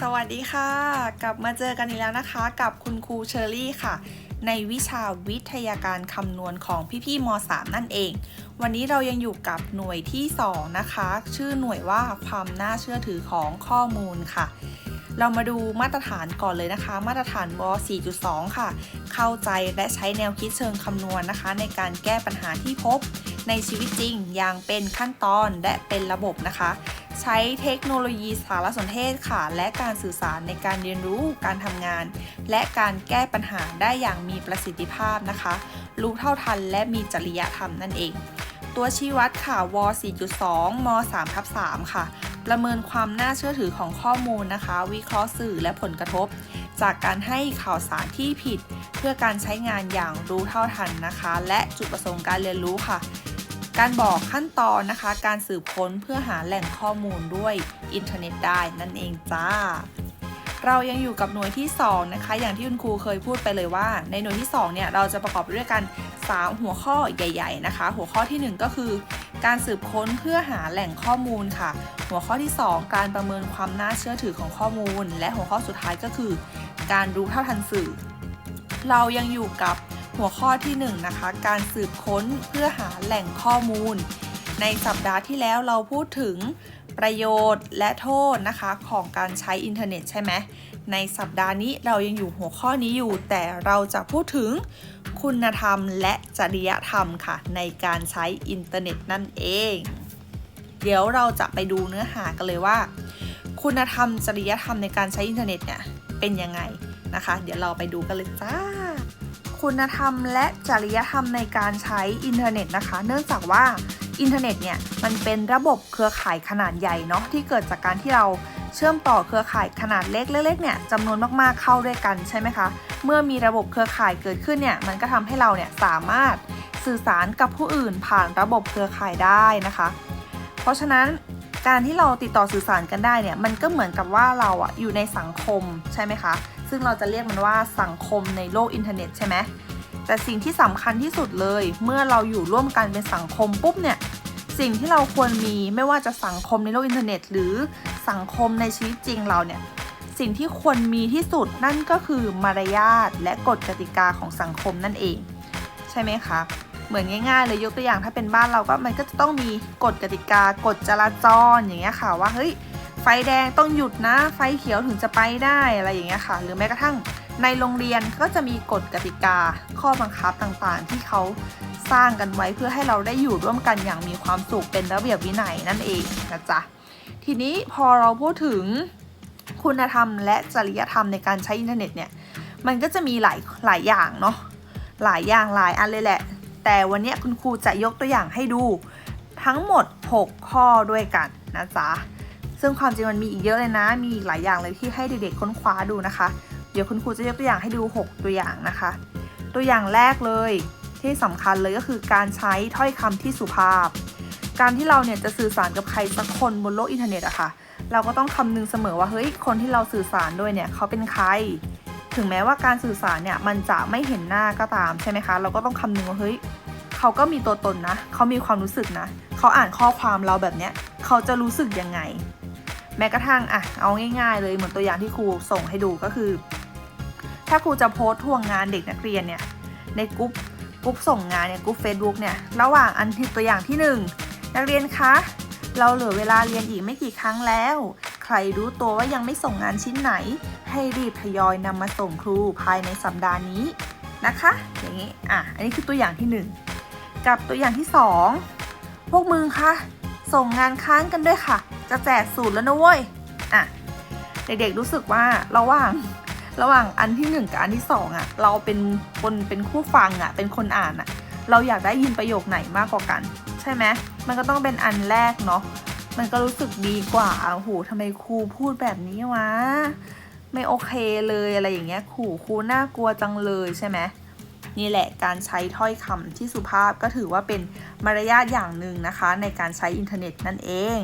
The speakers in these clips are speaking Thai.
สวัสดีค่ะ กลับมาเจอกันอีกแล้วนะคะ กับคุณครูเชอรี่ค่ะ ในวิชาวิทยาการคำนวณของพี่ๆม .3 นั่นเอง วันนี้เรายังอยู่กับหน่วยที่ 2 นะคะ ชื่อหน่วยว่าความน่าเชื่อถือของข้อมูลค่ะ เรามาดูมาตรฐานก่อนเลยนะคะ มาตรฐานว4.2 ค่ะ เข้าใจและใช้แนวคิดเชิงคำนวณนะคะ ในการแก้ปัญหาที่พบในชีวิตจริงอย่างเป็นขั้นตอนและเป็นระบบนะคะ ใช้เทคโนโลยีสารสนเทศค่ะ และการสื่อสารในการเรียนรู้การทำงาน และการแก้ปัญหาได้อย่างมีประสิทธิภาพนะคะ รู้เท่าทันและมีจริยธรรมนั่นเอง ตัวชี้วัดค่ะว4.2ม3ทับ3ค่ะ ประเมินความน่าเชื่อถือของข้อมูลนะคะ วิเคราะห์สื่อและผลกระทบ จากการให้ข่าวสารที่ผิด เพื่อการใช้งานอย่างรู้เท่าทันนะคะ และจุดประสงค์การเรียนรู้ค่ะ การบอกขั้นตอนนะคะ การสืบค้นเพื่อหาแหล่งข้อมูลด้วยอินเทอร์เน็ตได้นั่นเองจ้าเรายังอยู่กับหน่วยที่ 2 นะคะ อย่างที่คุณครูเคยพูดไปเลยว่า ในหน่วยที่ 2 เนี่ย เราจะประกอบด้วยกัน 3 หัวข้อใหญ่ ๆ นะคะ หัวข้อทีหนึ่1 ก็คือ การสืบค้นเพื่อหาแหล่งข้อมูลค่ะ หัวข้อที่ 2 การประเมินความน่าเชื่อถือของข้อมูล และหัวข้อสุดท้ายก็คือ การรู้เท่าทันสื่อ เรายังอยู่กับหัวข้อที่ 1นงนะคะ การสืบค้นเพื่อหาแหล่งข้อมูล ในสัปดาห์ที่แล้วเราพูดถึงประโยชน์และโทษนะคะของการใช้อินเทอร์เน็ตใช่ไหม ในสัปดาห์นี้เรายังอยู่หัวข้อนี้อยู่ แต่เราจะพูดถึงคุณธรรมและจริยธรรมค่ะ ในการใช้อินเทอร์เน็ตนั่นเอง เดี๋ยวเราจะไปดูเนื้อหากันเลยว่า คุณธรรมจริยธรรมในการใช้อินเทอร์เน็ตเนี่ยเป็นยังไงนะคะ เดี๋ยวเราไปดูกันเลยจ้า คุณธรรม และจริยธรรมในการใช้อินเทอร์เน็ตนะคะ เนื่องจากว่าอินเทอร์เน็ตเนี่ยมันเป็นระบบเครือข่ายขนาดใหญ่เนาะที่เกิดจากการที่เราเชื่อมต่อเครือข่ายขนาดเล็กเล็กๆเนี่ยจำนวนมากๆเข้าด้วยกันใช่ไหมคะ เมื่อมีระบบเครือข่ายเกิดขึ้นเนี่ยมันก็ทำให้เราเนี่ยสามารถสื่อสารกับผู้อื่นผ่านระบบเครือข่ายได้นะคะ เพราะฉะนั้นการที่เราติดต่อสื่อสารกันได้เนี่ยมันก็เหมือนกับว่าเราอะอยู่ในสังคมใช่ไหมคะ ซึ่งเราจะเรียกมันว่าสังคมในโลกอินเทอร์เน็ตใช่ไหมแต่สิ่งที่สำคัญที่สุดเลย เมื่อเราอยู่ร่วมกันเป็นสังคมปุ๊บเนี่ยสิ่งที่เราควรมีไม่ว่าจะสังคมในโลกอินเทอร์เน็ต หรือสังคมในชีวิตจริงเราเนี่ยสิ่งที่ควรมีที่สุดนั่นก็คือมารยาทและกฎกติกาของสังคมนั่นเอง ใช่ไหมคะเหมือนง่ายๆเลยยกตัวอย่างถ้าเป็นบ้านเราก็มันก็จะต้องมีกฎกติกากฎจราจรอย่างเงี้ยค่ะว่าเฮ้ย ไฟแดงต้องหยุดนะ ไฟเขียวถึงจะไปได้อะไรอย่างเงี้ยค่ะ หรือแม้กระทั่งในโรงเรียนก็จะมีกฎกติกาข้อบังคับต่างๆ ที่เขาสร้างกันไว้เพื่อให้เราได้อยู่ร่วมกันอย่างมีความสุขเป็นระเบียบวินัยนั่นเองนะจ๊ะทีนี้พอเราพูดถึงคุณธรรมและจริยธรรมในการใช้อินเทอร์เน็ตเนี่ยมันก็จะมีหลายหลายอย่างเนาะหลายอย่างหลายอันเลยแหละ แต่วันนี้คุณครูจะยกตัวอย่างให้ดู ทั้งหมด 6 ข้อด้วยกันนะจ๊ะ ซึ่งความจริงมันมีอีกเยอะเลยนะ มีอีกหลายอย่างเลยที่ให้เด็กๆค้นคว้าดูนะคะ เดี๋ยวคุณครูจะยกตัวอย่างให้ดู 6 ตัวอย่างนะคะ ตัวอย่างแรกเลยที่สำคัญเลยก็คือการใช้ถ้อยคำที่สุภาพ การที่เราเนี่ยจะสื่อสารกับใครสักคนบนโลกอินเทอร์เน็ตอะค่ะ เราก็ต้องคำนึงเสมอว่าเฮ้ยคนที่เราสื่อสารด้วยเนี่ยเขาเป็นใคร ถึงแม้ว่าการสื่อสารเนี่ยมันจะไม่เห็นหน้าก็ตามใช่ไหมคะ เราก็ต้องคำนึงว่าเฮ้ยเขาก็มีตัวตนนะ เขามีความรู้สึกนะ เขาอ่านข้อความเราแบบเนี้ย เขาจะรู้สึกยังไง แม้กระทั่งอะเอาง่ายๆ เลยเหมือนตัวอย่างที่ครูส่งให้ดูก็คือ ถ้าครูจะโพสต์ทวงงานเด็กนักเรียนเนี่ยในกรุ๊ปกรุ๊ปส่งงานเนี่ยกรุ๊ปเฟซบุ๊กเนี่ยระหว่างอันที่ตัวอย่างที่ 1 นักเรียนคะเราเหลือเวลาเรียนอีกไม่กี่ครั้งแล้ว ใครรู้ตัวว่ายังไม่ส่งงานชิ้นไหน ให้รีบทยอยนำมาส่งครูภายในสัปดาห์นี้นะคะ อย่างนี้ อะ อันนี้คือตัวอย่างที่ 1 กับตัวอย่างที่ 2 พวกมึงคะ ส่งงานค้างกันด้วยค่ะ จะแจกสูตรแล้วนะเว้ยอะเด็กๆรู้สึกว่าระหว่างระหว่างอันที่หนึ่งกับอันที่สองอะเราเป็นคนเป็นคู่ฟังอะ เป็นคนอ่านอะ เราอยากได้ยินประโยคไหนมากกว่ากัน ใช่ไหมมันก็ต้องเป็นอันแรกเนาะมันก็รู้สึกดีกว่าโอ้โหทำไมครูพูดแบบนี้วะไม่โอเคเลยอะไรอย่างเงี้ยครูครูน่ากลัวจังเลยใช่ไหมนี่แหละการใช้ถ้อยคำที่สุภาพก็ถือว่าเป็นมารยาทอย่างหนึ่งนะคะ ในการใช้อินเทอร์เน็ตนั่นเอง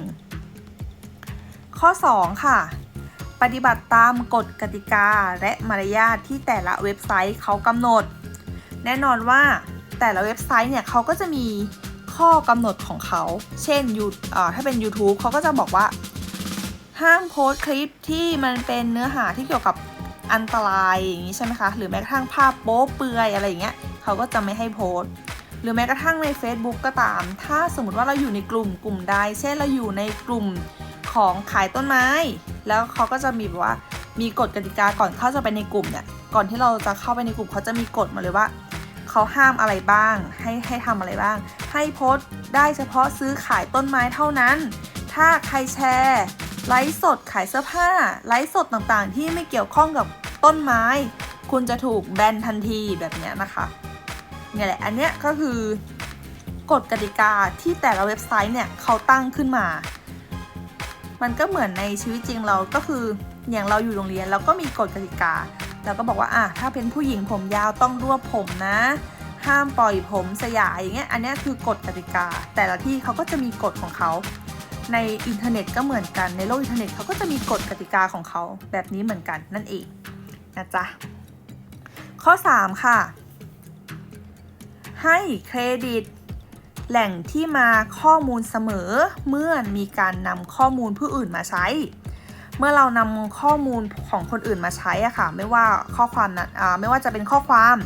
ข้อ 2 ค่ะ ปฏิบัติตามกฎกติกาและมารยาทที่แต่ละเว็บไซต์เขากำหนด แน่นอนว่าแต่ละเว็บไซต์เนี่ยเขาก็จะมีข้อกำหนดของเขา เช่นยูถ้าเป็น YouTube เขาก็จะบอกว่า ห้ามโพสคลิปที่มันเป็นเนื้อหาที่เกี่ยวกับอันตรายอย่างนี้ใช่ไหมคะ หรือแม้กระทั่งภาพโป๊เปลือยอะไรอย่างเงี้ยเขาก็จะไม่ให้โพสหรือแม้กระทั่งใน Facebook ก็ตาม ถ้าสมมติว่าเราอยู่ในกลุ่มกลุ่มใด เช่นเราอยู่ในกลุ่ม ของขายต้นไม้ แล้วเขาก็จะมีแบบว่ามีกฎกติกาก่อนเข้าจะไปในกลุ่มเนี่ย ก่อนที่เราจะเข้าไปในกลุ่มเขาจะมีกฎมาเลยว่าเขาห้ามอะไรบ้าง ให้ให้ทำอะไรบ้าง ให้โพสต์ได้เฉพาะซื้อขายต้นไม้เท่านั้น ถ้าใครแชร์ไลฟ์สดขายเสื้อผ้าไลฟ์สดต่างๆ ที่ไม่เกี่ยวข้องกับต้นไม้ คุณจะถูกแบนทันทีแบบเนี้ยนะคะเนี่ยแหละอันเนี้ยก็คือกฎกติกาที่แต่ละเว็บไซต์เนี่ยเขาตั้งขึ้นมา มันก็เหมือนในชีวิตจริงเราก็คืออย่างเราอยู่โรงเรียนเราก็มีกฎกติกาเราก็บอกว่าอะถ้าเป็นผู้หญิงผมยาวต้องรวบผมนะ ห้ามปล่อยผมสยายอย่างเงี้ยอันนี้คือกฎกติกา แต่ละที่เขาก็จะมีกฎของเขาในอินเทอร์เน็ตก็เหมือนกันในโลกอินเทอร์เน็ตเขาก็จะมีกฎกติกาของเขาแบบนี้เหมือนกันนั่นเองนะจ๊ะข้อ 3 ค่ะ ให้เครดิต แหล่งที่มาข้อมูลเสมอเมื่อมีการนำข้อมูลผู้อื่นมาใช้ เมื่อเรานำข้อมูลของคนอื่นมาใช้อะค่ะ ไม่ว่าข้อความนั้นอ่าไม่ว่าจะเป็นข้อความ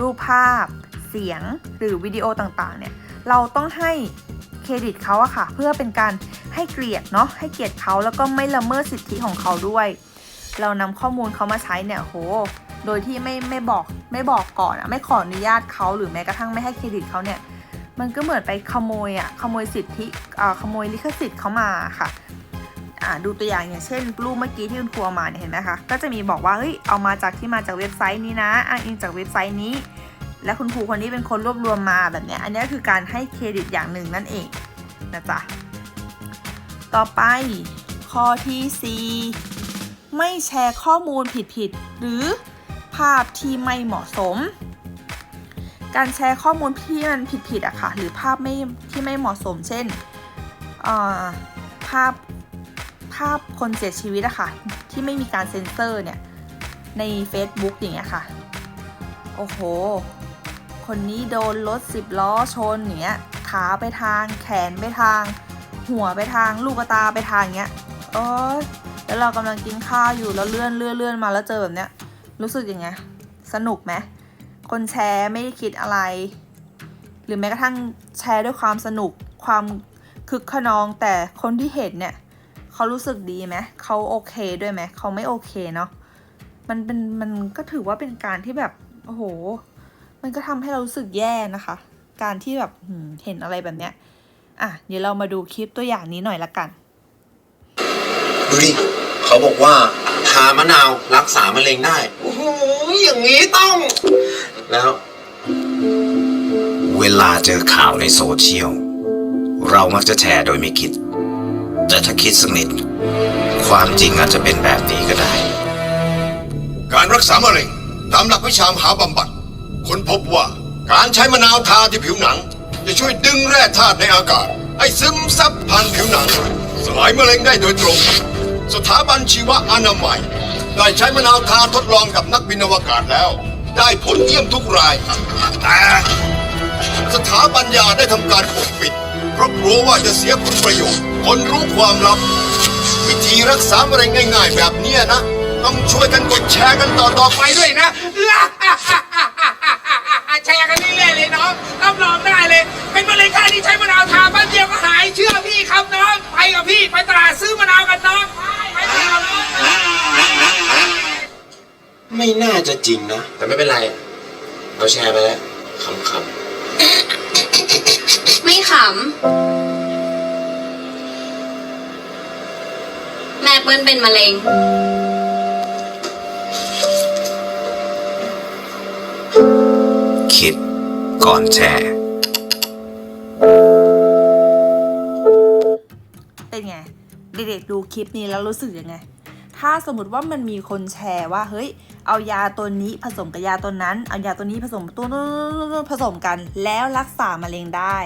รูปภาพ เสียง หรือวิดีโอต่างๆ เนี่ย เราต้องให้เครดิตเขาอะค่ะ เพื่อเป็นการให้เกียรติเนาะ ให้เกียรติเขาแล้วก็ไม่ละเมิดสิทธิของเขาด้วย เรานำข้อมูลเขามาใช้เนี่ยโหโดยที่ไม่ไม่บอกไม่บอกก่อนอะไม่ขออนุญาตเขาหรือแม้กระทั่งไม่ให้เครดิตเขาเนี่ย มันก็เหมือนไปขโมยอะขโมยสิทธิอ่าขโมยลิขสิทธิ์เขามาค่ะอ่าดูตัวอย่างอย่างเช่นรูปเมื่อกี้ที่คุณครูเอามาเนี่ยเห็นไหมคะก็จะมีบอกว่าเฮ้ยเอามาจากที่มาจากเว็บไซต์นี้นะอ้างอิงจากเว็บไซต์นี้ และคุณครูคนนี้เป็นคนรวบรวมมาแบบเนี้ยอันนี้คือการให้เครดิตอย่างหนึ่งนั่นเองนะจ๊ะต่อไปข้อที่ 4 ไม่แชร์ข้อมูลผิดๆหรือภาพที่ไม่เหมาะสม การแชร์ข้อมูลที่มันผิดๆอะค่ะ หรือภาพไม่ที่ไม่เหมาะสม เช่นภาพภาพคนเสียชีวิตอะค่ะ ที่ไม่มีการเซ็นเซอร์เนี่ย ใน Facebook อย่างเงี้ยค่ะ โอ้โห คนนี้โดนรถสิบล้อชนอย่างเงี้ยขาไปทางแขนไปทาง หัวไปทางลูกตาไปทางอย่างเงี้ยโอ้ยแล้วเรากำลังกินข้าวอยู่แล้วเลื่อนเลื่อนเลื่อนมาแล้วเจอแบบเนี้ย รู้สึกยังไง สนุกไหม คนแชร์ไม่ได้คิดอะไร หรือแม้กระทั่งแชร์ด้วยความสนุกความคึกขนองแต่คนที่เห็นเนี่ยเขารู้สึกดีไหมเขาโอเคด้วยไหมเขาไม่โอเคเนาะมันเป็นมันก็ถือว่าเป็นการที่แบบโอ้โห มันก็ทำให้เรารู้สึกแย่นะคะ การที่แบบเห็นอะไรแบบเนี้ยอะเดี๋ยวเรามาดูคลิปตัวอย่างนี้หน่อยละกันดูดิเขาบอกว่าทามะนาวรักษามะเร็งได้โอ้โหอย่างนี้ต้อง แล้ว เวลาเจอข่าวในโซเชียล เรามักจะแชร์โดยไม่คิด แต่ถ้าคิดสักนิด ความจริงอาจจะเป็นแบบนี้ก็ได้ การรักษามะเร็งตามหลักวิชามหาบำบัดค้นพบว่าการใช้มะนาวทาที่ผิวหนัง จะช่วยดึงแร่ธาตุในอากาศ ให้ซึมซับผ่านผิวหนัง สลายมะเร็งได้โดยตรง สถาบันชีวอนามัย ได้ใช้มะนาวทาทดลองกับนักบินอวกาศแล้ว ได้ผลเยี่ยมทุกราย แต่สถาบันยาได้ทำการปกปิด เพราะกลัวว่าจะเสียผลประโยชน์ คนรู้ความลับ วิธีรักษามะเร็งง่ายๆ แบบเนี้ยนะ ต้องช่วยกันกดแชร์กันต่อๆไปด้วยนะ แชร์กันเรื่อยๆเลยน้องรับรองได้เลย เป็นมะเร็งแค่ที่ใช้มะนาวทาแป๊บเดียวก็หายเชื่อพี่ครับน้อง ไปกับพี่ไปตลาดซื้อมะนาวกันน้อง ไปไปกับน้อง ไม่น่าจะจริงนะ แต่ไม่เป็นไร เราแชร์ไปแล้วขำไม่ขำ แม่เปิ้ลเป็นมะเร็ง คิดก่อนแชร์ เป็นไง เด็กๆดูคลิปนี้แล้วรู้สึกยังไง ถ้าสมมติว่ามันมีคนแชร์ว่า เฮ้ย เอายาตัวนี้ผสมกับยาตัวนั้น เอายาตัวนี้ผสมตัวนู้นผสมกัน แล้วรักษามะเร็งได้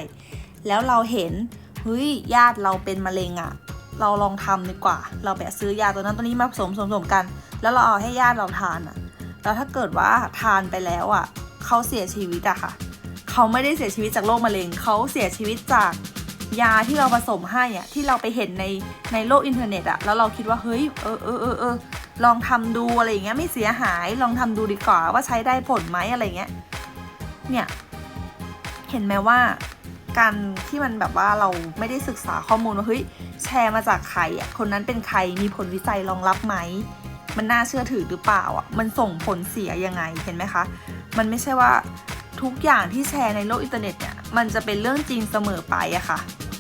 แล้วเราเห็นเฮ้ยญาติเราเป็นมะเร็งอะ่ะ เราลองทำดีกว่า เราไปซื้อยาตัวนั้นตัวนี้มาผสมผสมผสมกัน แล้วเราเอาให้ญาติเราทานอะ่ะ แล้วถ้าเกิดว่าทานไปแล้วอะ่ะเขาเสียชีวิตอะค่ะ เขาไม่ได้เสียชีวิตจากโรคมะเร็ง เขาเสียชีวิตจากยาที่เราผสมให้อะที่เราไปเห็นในในโลกอินเทอร์เน็ตอะแล้วเราคิดว่าเฮ้ยเออเออเออเออ ลองทำดูอะไรอย่างเงี้ยไม่เสียหายลองทำดูดีกว่าว่าใช้ได้ผลไหมอะไรเงี้ยเนี่ยเห็นไหมว่าการที่มันแบบว่าเราไม่ได้ศึกษาข้อมูลว่าเฮ้ยแชร์มาจากใครอะคนนั้นเป็นใครมีผลวิจัยรองรับไหมมันน่าเชื่อถือหรือเปล่าอะมันส่งผลเสียยังไงเห็นไหมคะมันไม่ใช่ว่าทุกอย่างที่แชร์ในโลกอินเทอร์เน็ตเนี่ยมันจะเป็นเรื่องจริงเสมอไปอะค่ะ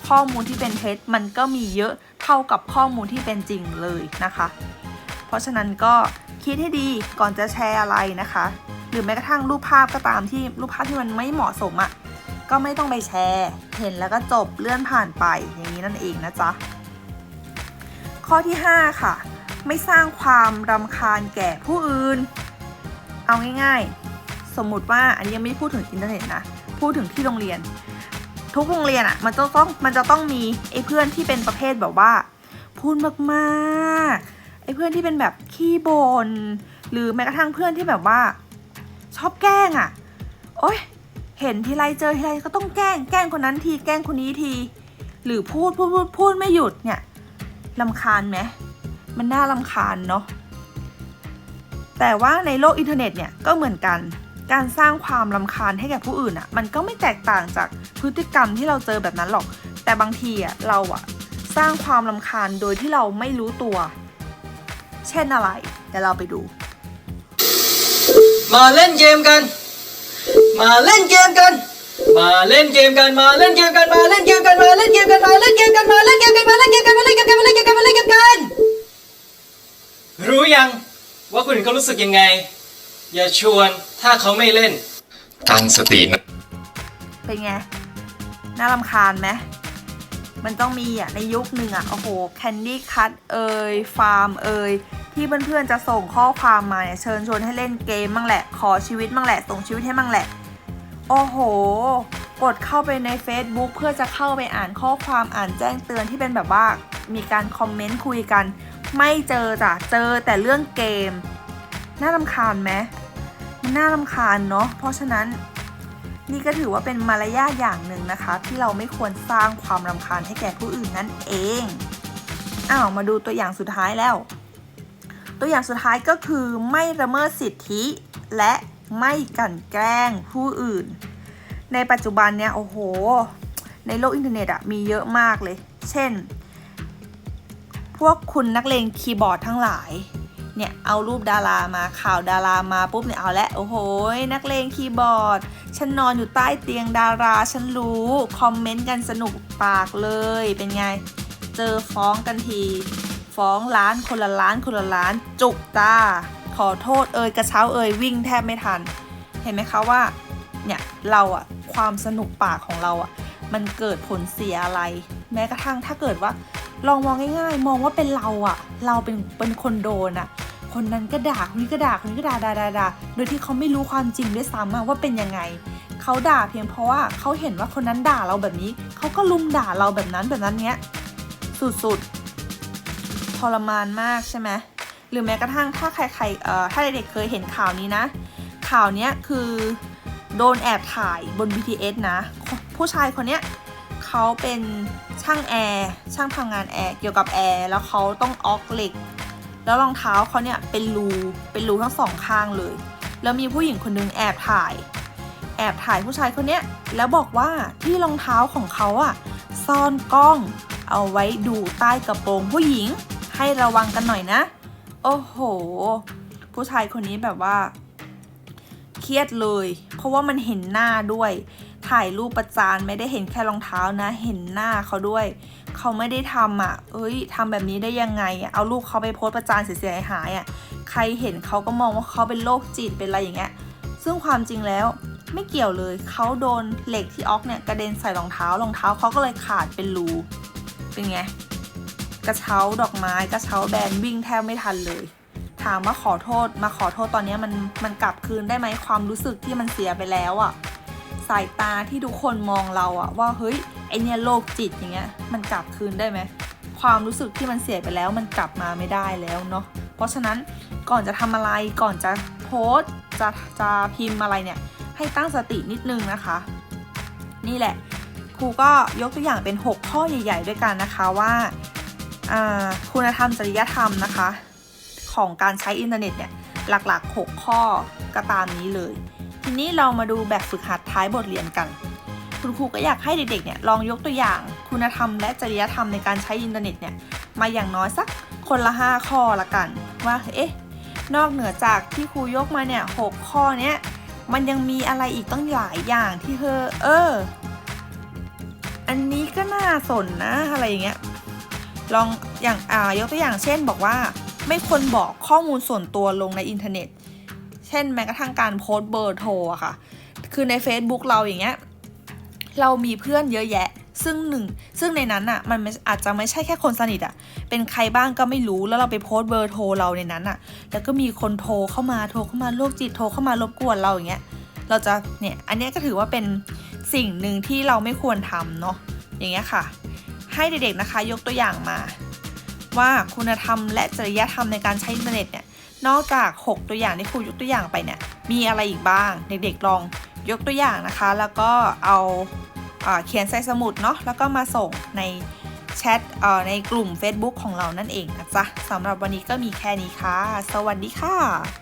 ข้อมูลที่เป็นเท็จมันก็มีเยอะเท่ากับข้อมูลที่เป็นจริงเลยนะคะ ราะฉะนั้นก็คิดให้ดีก่อนจะแชร์อะไรนะคะ หรือแม้กระทั่งรูปภาพก็ตามที่รูปภาพที่มันไม่เหมาะสมอะก็ไม่ต้องไปแชร์ เห็นแล้วก็จบเลื่อนผ่านไปอย่างนี้นั่นเองนะจ๊ะข้อที่ 5 ค่ะ ไม่สร้างความรำคาญแก่ผู้อื่น เอาง่ายๆ สมมุติว่าอันนี้ยังไม่พูดถึงอินเทอร์เน็ตนะพูดถึงที่โรงเรียน ทุกโรงเรียนอะ่ะมันจะต้องมันจะต้องมีไอ้เพื่อนที่เป็นประเภทแบบว่า พูดมากๆ ไอ้เพื่อนที่เป็นแบบขี้บน่นหรือแม้กระทั่งเพื่อนที่แบบว่า ชอบแกล้งอะ่ะ โอ๊ยเห็นทีไรเจอทีไรก็ต้องแกล้งแกล้งคนนั้นทีแกล้งคนนี้ที หรือพูดพูดพูดพูดไม่หยุดเนี่ยลำคาญไหมมันน่ารำคาญเนาะแต่ว่าในโลกอินเทอร์เน็ตเนี่ยก็เหมือนกัน การสร้างความรำคาญให้แก่ผู้อื่นอะ่ะ มันก็ไม่แตกต่างจากพฤติกรรมที่เราเจอแบบนั้นหรอก แต่บางทีอะ่ะเราอะ่ะสร้างความรำคาญโดยที่เราไม่รู้ตัว เช่นอะไร เดี๋ยวเราไปดูมาเล่นเกมกันมาเล่นเกมกัน มาเล่นเกมกัน มาเล่นเกมกัน มาเล่นเกมกัน มาเล่นเกมกัน มาเล่นเกมกัน มาเล่นเกมกัน มาเล่นเกมกัน มาเล่นเกมกัน มาเล่นเกมกัน มาเล่นเกมกัน มาเล่นเกมกัน รู้ยังว่าคนอื่นเขารู้สึกยังไง อย่าชวนถ้าเขาไม่เล่น ตั้งสตินะ เป็นไง น่ารำคาญไหม มันต้องมีอะในยุคหนึ่งอะโอ้โหแคนดี้คัทเอ่ยฟาร์มเอ่ยที่เพื่อนๆจะส่งข้อความมาเนี่ยเชิญชวนให้เล่นเกมมั่งแหละ ขอชีวิตมั่งแหละ ส่งชีวิตให้มั่งแหละ โอ้โห กดเข้าไปใน Facebook เพื่อจะเข้าไปอ่านข้อความอ่านแจ้งเตือนที่เป็นแบบว่ามีการคอมเมนต์คุยกัน ไม่เจอจ้ะเจอแต่เรื่องเกม น่ารำคาญไหมมันน่ารำคาญเนาะเพราะฉะนั้น นี่ก็ถือว่าเป็นมารยาทอย่างหนึ่งนะคะ ที่เราไม่ควรสร้างความรำคาญให้แก่ผู้อื่นนั่นเองอ้าวมาดูตัวอย่างสุดท้ายแล้ว ตัวอย่างสุดท้ายก็คือไม่ละเมิดสิทธิและไม่กลั่นแกล้งผู้อื่น ในปัจจุบันเนี่ยโอ้โห ในโลกอินเทอร์เน็ตอะมีเยอะมากเลย เช่น พวกคุณนักเลงคีย์บอร์ดทั้งหลาย เนี่ยเอารูปดารามาข่าวดารามาปุ๊บเนี่ยเอาละโอ้โหนักเลงคีย์บอร์ด ฉันนอนอยู่ใต้เตียงดาราฉันรู้คอมเมนต์กันสนุกปากเลยเป็นไง เจอฟ้องกันทีฟ้องล้านคนละล้านคนละล้านจุกจ้าขอโทษเอ่ยกระเช้าเอ่ยวิ่งแทบไม่ทัน เห็นไหมคะว่าเนี่ยเราอะความสนุกปากของเราอะมันเกิดผลเสียอะไร แม้กระทั่งถ้าเกิดว่า ลองมองง่ายๆ มองว่าเป็นเราอะเราเป็นเป็นคนโดนอะ คนนั้นก็ด่าคนนี้ก็ด่าคนนี้ก็ด่าด่าด่าด่าโดยที่เขาไม่รู้ความจริงด้วยซ้ำว่าเป็นยังไงเขาด่าเพียงเพราะว่าเขาเห็นว่าคนนั้นด่าเราแบบนี้เขาก็ลุมด่าเราแบบนั้นแบบนั้นเนี้ยสุดๆทรมานมากใช่ไหมหรือแม้กระทั่งถ้าใครๆเอ่อถ้าเด็กๆเคยเห็นข่าวนี้นะ ข่าวเนี้ยคือโดนแอบถ่ายบน BTS นะ ผู้ชายคนเนี้ยเขาเป็นช่างแอร์ช่างทำงานแอร์เกี่ยวกับแอร์แล้วเขาต้องออกเหล็ก แล้วรองเท้าเขาเนี่ยเป็นรูเป็นรูทั้งสองข้างเลย แล้วมีผู้หญิงคนนึงแอบถ่าย แอบถ่ายผู้ชายคนเนี้ยแล้วบอกว่าที่รองเท้าของเขาอะซ่อนกล้อง เอาไว้ดูใต้กระโปรงผู้หญิงให้ระวังกันหน่อยนะ โอ้โห ผู้ชายคนนี้แบบว่า เครียดเลย เพราะว่ามันเห็นหน้าด้วย ถ่ายรูปประจานไม่ได้เห็นแค่รองเท้านะ เห็นหน้าเขาด้วย เขาไม่ได้ทำอะ เอ้ยทำแบบนี้ได้ยังไงอะ เอารูปเขาไปโพสประจานเสียหายอะ ใครเห็นเขาก็มองว่าเขาเป็นโรคจิตเป็นอะไรอย่างเงี้ย ซึ่งความจริงแล้วไม่เกี่ยวเลย เขาโดนเหล็กที่ออกเนี่ยกระเด็นใส่รองเท้ารองเท้าเขาก็เลยขาดเป็นรู เป็นไง กระเช้าดอกไม้กระเช้าแบนวิ่งแทบไม่ทันเลย ถามว่าขอโทษมาขอโทษตอนนี้มันมันกลับคืนได้ไหมความรู้สึกที่มันเสียไปแล้วอะสายตาที่ทุกคนมองเราอะว่าเฮ้ย ไอเนี่ยโรคจิตอย่างเงี้ยมันกลับคืนได้ไหมความรู้สึกที่มันเสียไปแล้วมันกลับมาไม่ได้แล้วเนาะเพราะฉะนั้นก่อนจะทำอะไรก่อนจะโพสจะจะพิมพ์อะไรเนี่ยให้ตั้งสตินิดนึงนะคะ นี่แหละครูก็ยกตัวอย่างเป็น 6 ข้อใหญ่ ๆ ด้วยกันนะคะว่าอ่าคุณธรรมจริยธรรมนะคะ ของการใช้อินเทอร์เน็ตเนี่ยหลักๆ 6 ข้อก็ตามนี้เลย ทีนี้เรามาดูแบบฝึกหัดท้ายบทเรียนกัน คุณครูก็อยากให้เด็กๆเนี่ยลองยกตัวอย่าง คุณธรรมและจริยธรรมในการใช้อินเทอร์เน็ตเนี่ยมาอย่างน้อยสักคนละ 5 ข้อละกัน ว่าเอ๊ะนอกเหนือจากที่ครูยกมาเนี่ยหกข้อเนี้ยมันยังมีอะไรอีกต้องหลายอย่างที่เธอเออ อันนี้ก็น่าสนนะอะไรอย่างเงี้ยลองอย่างอ่ายกตัวอย่างเช่นบอกว่า ไม่ควรบอกข้อมูลส่วนตัวลงในอินเทอร์เน็ต เช่นแม้กระทั่งการโพสต์เบอร์โทรอะค่ะ คือใน Facebook เราอย่างเงี้ย เรามีเพื่อนเยอะแยะ ซึ่งหนึ่งซึ่งในนั้นอะมันมอาจจะไม่ใช่แค่คนสนิทอะเป็นใครบ้างก็ไม่รู้แล้วเราไปโพสเบอร์โทรเราในนั้นอะแล้วก็มีคนโทรเข้ามาโทรเข้ามาโรคจิตโทรเข้ามารบกวนเราอย่างเงี้ยเราจะเนี่ยอันนี้ก็ถือว่าเป็นสิ่งหนึ่งที่เราไม่ควรทำเนาะอย่างเงี้ยค่ะ ให้เด็กๆนะคะยกตัวอย่างมา ว่าคุณธรรมและจริยธรรมในการใช้อินเทอร์เน็ตเนี่ยนอกจาก 6 ตัวอย่างที่ครูยกตัวอย่างไปเนี่ยมีอะไรอีกบ้างเด็กๆลอง ยกตัวอย่างนะคะ แล้วก็เอาอ่าเขียนใส่สมุดเนาะแล้วก็มาส่งในแชทในกลุ่ม Facebook ของเรานั่นเองนะจ๊ะสำหรับวันนี้ก็มีแค่นี้ค่ะ สวัสดีค่ะ